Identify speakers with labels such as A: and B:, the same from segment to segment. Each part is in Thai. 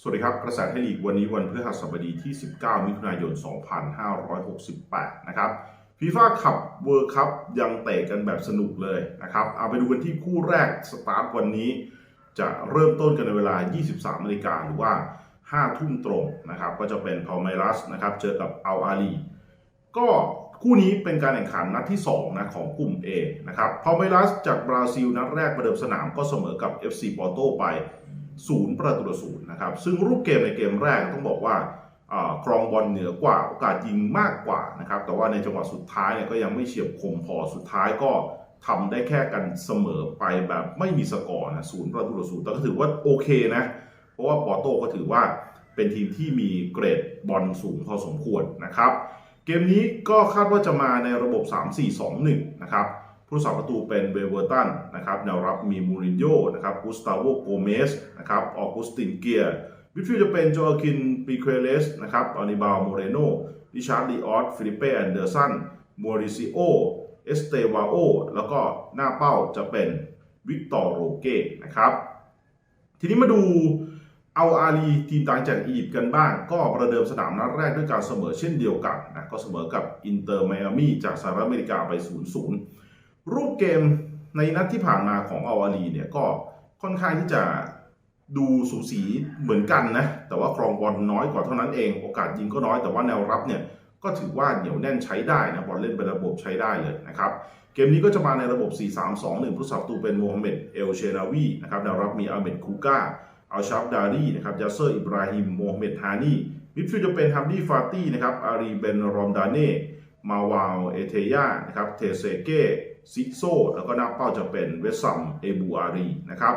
A: สวัสดีครับกระแสไทยลีกวันนี้วันพฤหัสบดีที่ 19 มิถุนายน 2568 นะครับฟีฟ่าคัพเวิร์คัพยังเตะกันแบบสนุกเลยนะครับ เอาไปดูกันที่คู่แรกสตาร์ทวันนี้ จะเริ่มต้นกันในเวลา 23นาฬิกาหรือว่า 5 ทุ่มตรงนะครับ ก็จะเป็นพาเมรัสนะครับ เจอกับอัลอาลีก็ คู่นี้เป็นการแข่งขันนัดที่ 2 นะของกลุ่ม A นะครับพาเมรัสจากบราซิลนัดแรกประเดิมสนามก็เสมอกับ FC ปอร์โตไปศูนย์ประตูต่อศูนย์นะครับ ซึ่งรูปเกมในเกมแรกต้องบอกว่าอ่าครองบอลเหนือกว่าโอกาสยิงมากกว่านะครับ แต่ว่าในจังหวะสุดท้ายเนี่ยก็ยังไม่เฉียบคมพอสุดท้ายก็ทำได้แค่กันเสมอไปแบบไม่มีสกอร์นะศูนย์ประตูต่อศูนย์แต่ก็ถือว่าโอเคนะ เพราะว่าปอร์โตก็ถือว่าเป็นทีมที่มีเกรดบอลสูงพอสมควรนะครับ เกมนี้ก็คาดว่าจะมาในระบบ 3-4-2-1 นะครับผู้สาประตูเป็นเวเวอร์ตันนะครับแนวรับมีมูรินโญ่นะครับกุสตาโวโกเมสนะครับออกุสตินเกียร์มิฟิลจะเป็นโจอาคินปิเคเลสนะครับอานิบาลโมเรโนดิชาร์ดลีออสฟิลิเป้แอนเดอร์สันมัวริซิโอเอสเตวาโอแล้วก็หน้าเป้าจะเป็นวิกตอร์โรเก้นะครับทีนี้มาดู เอาอาลีทีมต่างจากอียิปต์กันบ้าง ก็ประเดิมสนามนัดแรกด้วยการเสมอเช่นเดียวกันนะก็เสมอกับอินเตอร์ไมอามีจากสหรัฐอเมริกาไป 0-0 รูปเกมในนัดที่ผ่านมาของเอาอาลีเนี่ยก็ค่อนข้างที่จะดูสูสีเหมือนกันนะ แต่ว่าครองบอลน้อยกว่าเท่านั้นเอง โอกาสยิงก็น้อยแต่ว่าแนวรับเนี่ยก็ถือว่าเหนียวแน่นใช้ได้นะบอลเล่นเป็นระบบใช้ได้เลยนะครับ เกมนี้ก็จะมาในระบบ 4-3-2-1 ผู้สับตูเป็นโมฮัมเหม็ดเอลเชนาวีนะครับแนวรับมีอาเมดคูก้า อัลชาฟดารีนะครับยาเซอร์อิบราฮิมโมฮัมเหม็ดฮานีมิดฟิลด์จะเป็นฮัมดีฟาตี้นะครับอารีเบนรอมดาเน่มาวาวเอเทยานะครับเทเซเกซิโซแล้วก็หน้าเป้าจะเป็นเวสซัมเอบูอารีนะครับ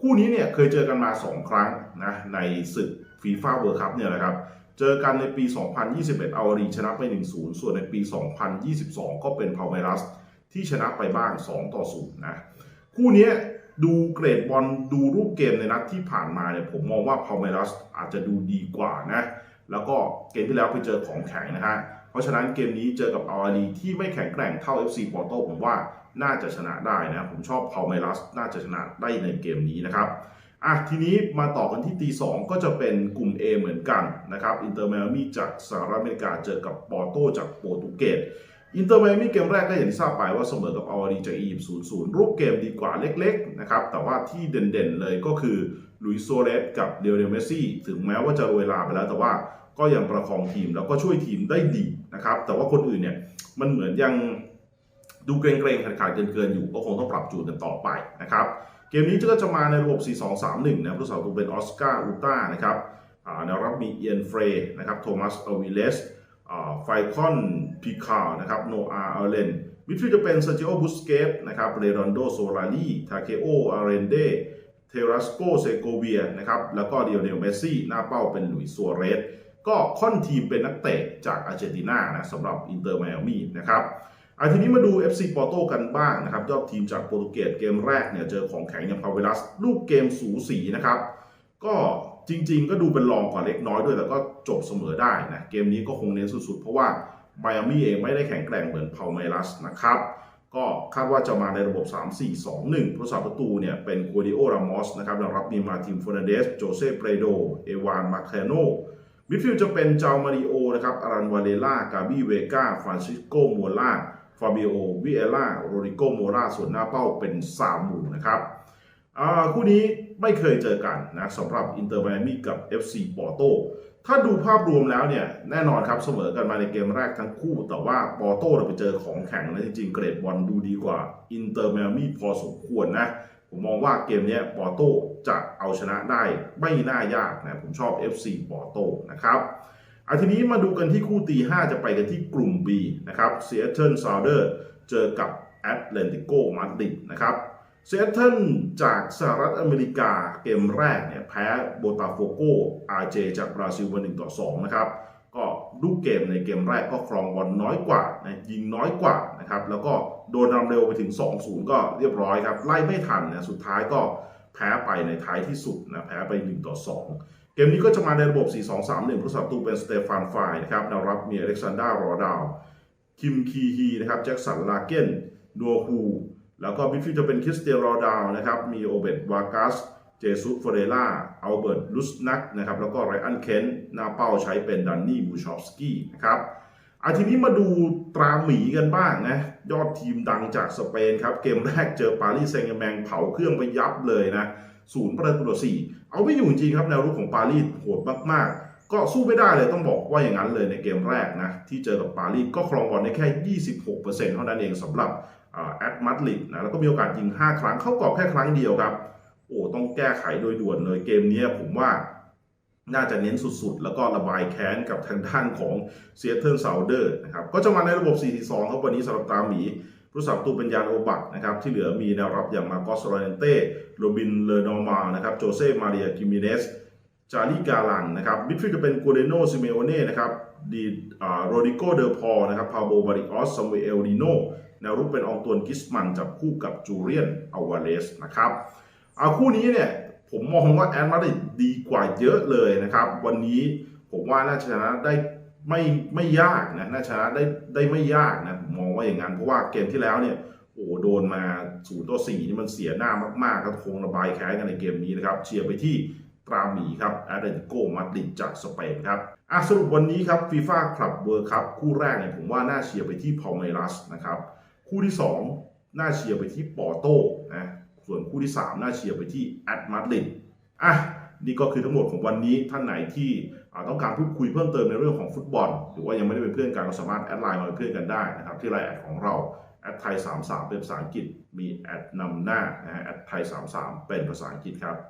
A: คู่นี้เนี่ยเคยเจอกันมา 2 ครั้งนะในศึกฟีฟ่าเวิร์คัพเนี่ยนะครับเจอกันในปี 2021เอาอารีชนะไป 1-0 ส่วนในปี 2022 ก็เป็นพาวเมรัสที่ชนะไปบ้าง 2 ต่อ 0 นะ คู่นี้ ดูเกรดบอลดูรูปเกมในนัดที่ผ่านมาเนี่ยผมมองว่าพาเมรัสอาจจะดูดีกว่านะ แล้วก็เกมที่แล้วไปเจอของแข็งนะฮะ เพราะฉะนั้นเกมนี้เจอกับอาอารีที่ไม่แข็งแกร่งเท่า FC ปอร์โตผมว่าน่าจะชนะได้นะ ผมชอบพาเมรัสน่าจะชนะได้ในเกมนี้นะครับอะทีนี้มาต่อกันที่ตีสองก็จะเป็นกลุ่ม A เหมือนกันนะครับอินเตอร์ i ม a มีจากสหรัฐอเมริกาเจอกับปอร์โตจากโปรตุเกส อินเตอร์ i ม a มีเกมแรกก็อย่างที่ทราบไปว่าเสมอกับอารีจากอียิปต์0-0รูปเกมดีกว่าเล็กๆนะครับ แต่ว่าที่เด่นๆเลยก็คือลุยโซเรสกับเดลเนลเมซี่ ถึงแม้ว่าจะโรยลาไปแล้วแต่ว่าก็ยังประคองทีมแล้วก็ช่วยทีมได้ดีนะครับ แต่ว่าคนอื่นเนี่ยมันเหมือนยังดูเกรงๆขาดๆเกินๆอยู่ ก็คงต้องปรับจูนกันต่อไปนะครับ เกมนี้ก็จะมาในระบบ 4-2-3-1 นะผู้สาวตัวเป็นออสการ์อูต้านะครับแนวรับมีเอียนเฟรย์นะครับโทมัสอวิเลส ไฟคอนพิคาร์นะครับโนอาร์เอเลนมิดฟิลด์จะเป็นเซอร์จิโอบุสเกตนะครับเรรอนโดโซลารีทาเคโออาเรนเดเทรัสโกเซโกเวียนะครับแล้วก็เดียเนลเมสซี่ หน้าเป้าเป็นหลุยส์ซัวเรสก็ค่อนทีมเป็นนักเตะจากอาร์เจนตินานะสำหรับอินเตอร์ไมอามีนะครับอาทีนี้มาดู FC ปอร์โตกันบ้างนะครับยอดทีมจากโปรตุเกสเกมแรกเนี่ยเจอของแข็งอย่างพาเวลัส ลูกเกมสูสีนะครับ ก็ จริง ๆ ก็ดูเป็นรองกว่าเล็กน้อยด้วย แต่ก็จบเสมอได้นะเกมนี้ก็คงเน้นสุดๆ เพราะว่าไมอามี่เองไม่ได้แข็งแกร่งเหมือนพาเมลัสนะครับ ก็คาดว่าจะมาในระบบ 3-4-2-1ผู้สาประตูเนี่ยเป็นกัวดิโอรามอสนะครับแนวรับมีมาตินฟอร์นันเดสโจเซ่เปรโด เอวานมาเคโนมิดฟิลด์จะเป็นเจ้ามาริโอนะครับอารันวาเลล่ากาบีเวกาฟรานซิสโกมัวล่าฟาบิโอวิเอล่าโรดิโกโมราส่วนหน้าเป้าเป็นซามูนะครับคู่นี้ ไม่เคยเจอกันนะสำหรับอินเตอร์ไมอามีกับ FC ปอร์โตถ้าดูภาพรวมแล้วเนี่ย แน่นอนครับเสมอกันมาในเกมแรกทั้งคู่ แต่ว่าปอร์โตเราไปเจอของแข็งนะจริงๆ เกรดบอลดูดีกว่าอินเตอร์ไมอามีพอสมควรนะ ผมมองว่าเกมนี้ปอร์โตจะเอาชนะได้ไม่น่ายากนะ ผมชอบ FC ปอร์โตนะครับอาทีนี้มาดูกันที่คู่ตี 5 จะไปกันที่กลุ่ม B นะครับเซีแอตเทิลซาวเดอร์เจอกับแอตแลนติโกมาดริดนะครับ เซตเทิลจากสหรัฐอเมริกาเกมแรกเนี่ยแพ้โบตาโฟโกอาร์เจจากบราซิลมา1ต่อ2นะครับ ก็ลูกเกมในเกมแรกก็ครองบอลน้อยกว่านะยิงน้อยกว่านะครับ แล้วก็โดนนำเร็วไปถึง 2-0 ก็เรียบร้อยครับ ไล่ไม่ทันนะสุดท้ายก็แพ้ไปในท้ายที่สุดนะแพ้ไป 1 ต่อ 2 เกมนี้ก็จะมาในระบบ 4-2-3-1 ผู้สับตูเป็นสเตฟานไฟน์นะครับแนวรับมีอเล็กซานดรา รอดาว คิมคีฮีนะครับแจ็คสันลาเกนดัวฮู แล้วก็มิดฟิลด์จะเป็นคริสเตียนรอดาวนะครับ มีโอเบตวากัส เจซุสฟเรล่าอัลเบิร์ตลุสนักนะครับ แล้วก็ไรอันเคนหน้าเป้าใช้เป็นดันนี่บูชอฟสกี้นะครับอาทีนี้มาดูตราหมีกันบ้างนะ ยอดทีมดังจากสเปนครับ เกมแรกเจอปารีสแซงต์แร์แมงเผาเครื่องไปยับเลยนะศูนย์ประตูต่อสี่เอาไม่อยู่จริงครับ แนวรุกของปารีสโหดมากๆ ก็สู้ไม่ได้เลยต้องบอกว่าอย่างนั้นเลยในเกมแรกนะ ที่เจอกับปารีสก็ครองบอลได้แค่ 26%เท่านั้นเองสำหรับ แอดมัดลิดนะแล้วก็มีโอกาสยิง 5 ครั้งเข้ากรอบแค่ครั้งเดียวครับ โอ้ต้องแก้ไขโดยด่วนเลยเกมนี้ผมว่าน่าจะเน้นสุดๆ แล้วก็ระบายแค้นกับทางด้านของเซียเทิลซาวเดอร์นะครับก็จะมาในระบบ 4-2 ครับวันนี้สำหรับตาหมีผู้สับตูเป็นยานโอบักนะครับที่เหลือมีแนวรับอย่างมาโกสโรเนเต้โรบินเลนอร์มานะครับโจเซ่มาเรียกิมิเนสจาริกาลันนะครับมิดฟิลด์จะเป็นกูเรโนซิเมโอเน่นะครับดีอ่าโรดิโกเดอพอนะครับพาโบบาริออสซามูเอลดิโน แนวรุกเป็นอองตวนกิสมันจับคู่กับจูเลียนอาวาเลสนะครับเอาคู่นี้เนี่ยผมมองว่าแอนมาดริดดีกว่าเยอะเลยนะครับ วันนี้ผมว่าน่าชนะได้ไม่ไม่ยากนะน่าชนะได้ได้ไม่ยากนะผมมองว่าอย่างนั้นเพราะว่าเกมที่แล้วเนี่ยโอ้โดนมาศูนย์ต่อสี่นี่มันเสียหน้ามากๆครับคงระบายแค้นกันในเกมนี้นะครับ เชียร์ไปที่ตราหมีครับแอตเลติโกมาดริดจากสเปนครับอะสรุปวันนี้ครับฟีฟ่าคลับเวิร์คัพคู่แรกเนี่ยผมว่าน่าเชียร์ไปที่พอลเมรัสนะครับ คู่ที่ 2 น่าเชียร์ไปที่ปอโตนะส่วนคู่ที่ 3 น่าเชียร์ไปที่แอตมาดริดอะนี่ก็คือทั้งหมดของวันนี้ท่านไหนที่ต้องการพูดคุยเพิ่มเติมในเรื่องของฟุตบอล หรือว่ายังไม่ได้เป็นเพื่อนกันก็สามารถแอดไลน์มาเป็นเพื่อนกันได้นะครับที่ไลน์แอดของเราแอดไทย33เป็นภาษาอังกฤษมีแอดนำหน้านะฮะแอดไทย33เป็นภาษาอังกฤษครับ